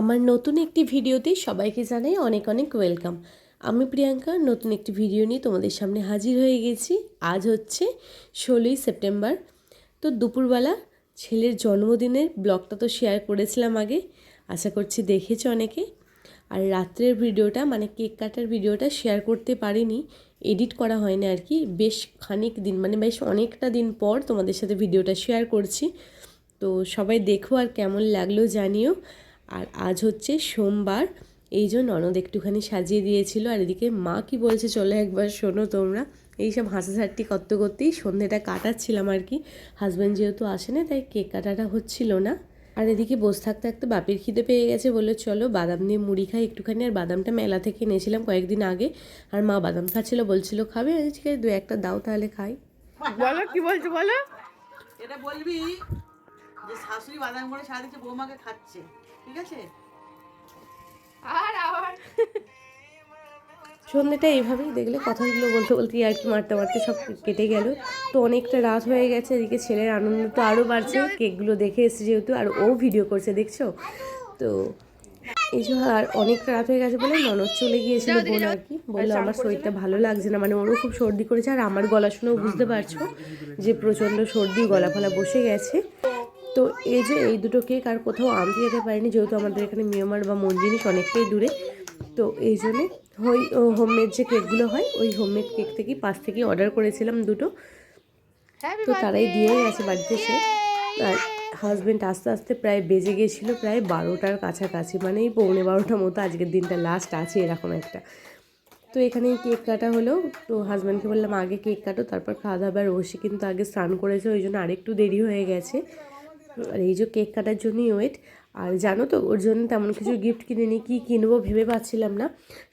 আমার নতুন একটি ভিডিওতে সবাইকে জানাই অনেক অনেক ওয়েলকাম। আমি প্রিয়াঙ্কা, নতুন একটি ভিডিও নিয়ে তোমাদের সামনে হাজির হয়ে গেছি। আজ হচ্ছে ষোলোই সেপ্টেম্বর। তো দুপুরবেলা ছেলের জন্মদিনের ব্লগটা তো শেয়ার করেছিলাম আগে, আশা করছি দেখেছ অনেকে। আর রাত্রের ভিডিওটা মানে কেক কাটার ভিডিওটা শেয়ার করতে পারিনি এডিট করা হয়নি আর কি। বেশ খানিক দিন মানে বেশ অনেকটা দিন পর তোমাদের সাথে ভিডিওটা শেয়ার করছি। তো সবাই দেখো আর কেমন লাগল জানিও। আর আজ হচ্ছে সোমবার এই জন্য ননদ একটুখানি সাজিয়ে দিয়েছিল আর এদিকে মা কি বলছে চলো একবার শোনো তোমরা। এইসব হাসাহাসি করতে করতেই সন্ধ্যেটা কাটাচ্ছিলাম আর কি। হাজব্যান্ড যেহেতু আসে না তাই কেক কাটাটা হচ্ছিল না। আর এদিকে বসে থাকতে থাকতে বাপের খিদে পেয়ে গেছে বলে চলো বাদাম দিয়ে মুড়ি খাই একটুখানি আর বাদামটা মেলা থেকে এনেছিলাম কয়েকদিন আগে। আর মা বাদাম খাচ্ছিল বলছিল খাবে? আমি ঠিক আছে দু একটা দাও তাহলে খাই। বলো কি বলছো বলো? এটা বলবি? যে শাশুড়ি বাদাম করে সারা দিচ্ছে বৌমাকে খাচ্ছে ঠিক আছে? আর আবার সন্ধ্যেটা এইভাবেই দেখলে কথাগুলো বলতে বলতে আর কি মারতে মারতে সব কেটে গেল। তো অনেকটা রাত হয়ে গেছে এদিকে ছেলের আনন্দ তো আরও বাড়ছে কেকগুলো দেখে এসেছে যেহেতু আর ও ভিডিও করছে দেখছ? তো এই যে আর অনেকটা রাত হয়ে গেছে বলে ননদ চলে গিয়েছিল বোন আর কি। বলল আমার শরীরটা ভালো লাগছে না। মানে ওরও খুব সর্দি করেছে আর আমার গলা শুনেও বুঝতে পারছ যে প্রচণ্ড সর্দি গলা ফলা বসে গেছে। তো এই যে এই দুটো কেক আর কোথাও আনতে যেতে পারিনি যেহেতু আমাদের এখানে মিয়ামার বা মন জিনিস অনেকটাই দূরে। তো এই জন্যে ওই হোমমেড যে কেকগুলো হয় ওই হোমমেড কেক থেকেই পাশ থেকে অর্ডার করেছিলাম দুটো। তো তারাই দিয়ে গেছে বাড়িতে সে আর হাজব্যান্ড আস্তে আস্তে প্রায় বেজে গেছিল প্রায় বারোটার কাছাকাছি মানে এই পৌনে বারোটার মতো আজকের দিনটা লাস্ট আছে এরকম একটা। তো এখানে কেক কাটা হলো তো হাজব্যান্ডকে বললাম আগে কেক কাটো তারপর খাওয়া দাওয়া আর ওসি কিন্তু আগে স্নান করেছে ওই জন্য আরেকটু দেরি হয়ে গেছে। আর এই যে কেক কাটার জন্যই ওয়েট। আর জানো তো, ওর জন্য তেমন কিছু গিফট কিনে নিই কী কিনবো ভেবে পাচ্ছিলাম না।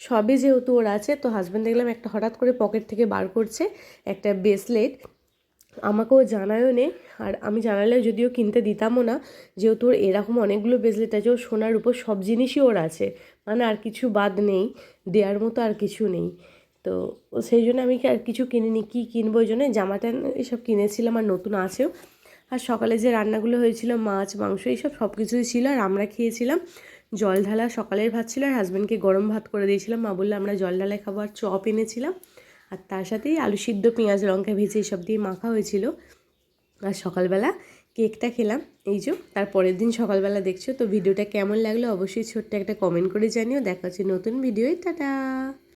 সবে যেহেতু ওর আছে, তো হাজব্যান্ড দেখলাম একটা হঠাৎ করে পকেট থেকে বার করছে একটা ব্রেসলেট আমাকেও জানায়ও নেই আর আমি জানালেও যদিও কিনতে দিতামও না, যেহেতু ওর এরকম অনেকগুলো ব্রেসলেট আছে, ওর সোনার উপর সব জিনিসই ওর আছে। মানে আর কিছু বাদ নেই, দেওয়ার মতো আর কিছু নেই। তো সেই জন্য আমি আর কিছু কিনিনি, কী কিনবো ওই জন্য জামাটা এসব কিনেছিলাম আর নতুন আছেও। আর সকালে যে রান্নাগুলো হয়েছিল, মাছ, মাংস, এইসব সব কিছুই ছিল আর আমরা খেয়েছিলাম। জল ঢালা সকালের ভাত ছিল আর হাজব্যান্ডকে গরম ভাত করে দিয়েছিলাম। মা বলল, আমরা জল ঢালায় খাব আর চপ এনেছিলাম। আর তার সাথেই আলু সিদ্ধ, পেঁয়াজ, লঙ্কা ভেজে এইসব দিয়ে মাখা হয়েছিল। আর সকালবেলা কেকটা খেলাম। এই যে, তার পরের দিন সকালবেলা দেখছ। তো ভিডিওটা কেমন লাগল অবশ্যই ছোট্ট একটা কমেন্ট করে জানিও। দেখা হচ্ছে নতুন ভিডিওয়। টাটা!